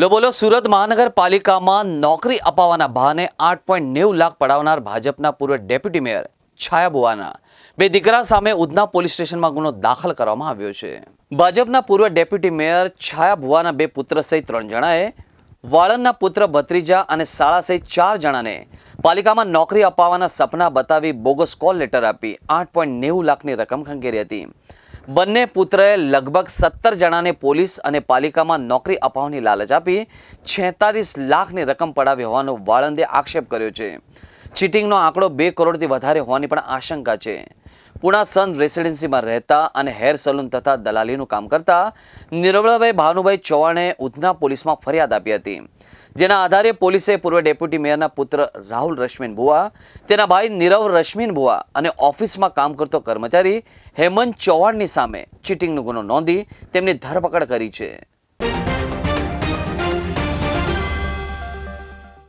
લો બોલો, સુરત મહાનગરપાલિકામાં નોકરી અપાવવાના બહાને આઠ પોઈન્ટ નેવું લાખ પડાવનાર ભાજપના પૂર્વ ડેપ્યુટી મેયર છાયા બુવાના બે દીકરા સામે ઉધના પોલીસ સ્ટેશનમાં ગુનો દાખલ કરવામાં આવ્યો છે. ભાજપના પૂર્વ ડેપ્યુટી મેયર છાયા બુવાના બે પુત્ર સહિત ત્રણ જણાએ વાળંદના પુત્ર ભત્રીજા અને શાળા સહિત ચાર જણાને પાલિકામાં નોકરી અપાવવાના સપના બતાવી બોગસ કોલ લેટર આપી આઠ પોઈન્ટ નેવું લાખની રકમ ખંખેરી હતી. બંને પુત્રએ લગભગ સત્તર જણાને પોલીસ અને પાલિકામાં નોકરી અપાવવાની લાલચ આપી છેતાલીસ લાખની રકમ પડાવી હોવાનો વાળંદે આક્ષેપ કર્યો છે. ચીટિંગનો આંકડો બે કરોડથી વધારે હોવાની પણ આશંકા છે. પુણા સન રેસિડેન્સીમાં રહેતા અને હેર સલૂન તથા દલાલીનું કામ કરતા નિરવળાભાઈ ભાનુભાઈ ચૌહાણે ઉધના પોલીસમાં ફરિયાદ આપી હતી. જેના આધારે પોલીસે પૂર્વ ડેપ્યુટી મેયરના પુત્ર રાહુલ રશ્મિન ભુવા, તેના ભાઈ નીરવ રશ્મિન ભુવા અને ઓફિસમાં કામ કરતો કર્મચારી હેમંત ચૌહાણની સામે ચીટિંગનો ગુનો નોંધી તેમની ધરપકડ કરી છે.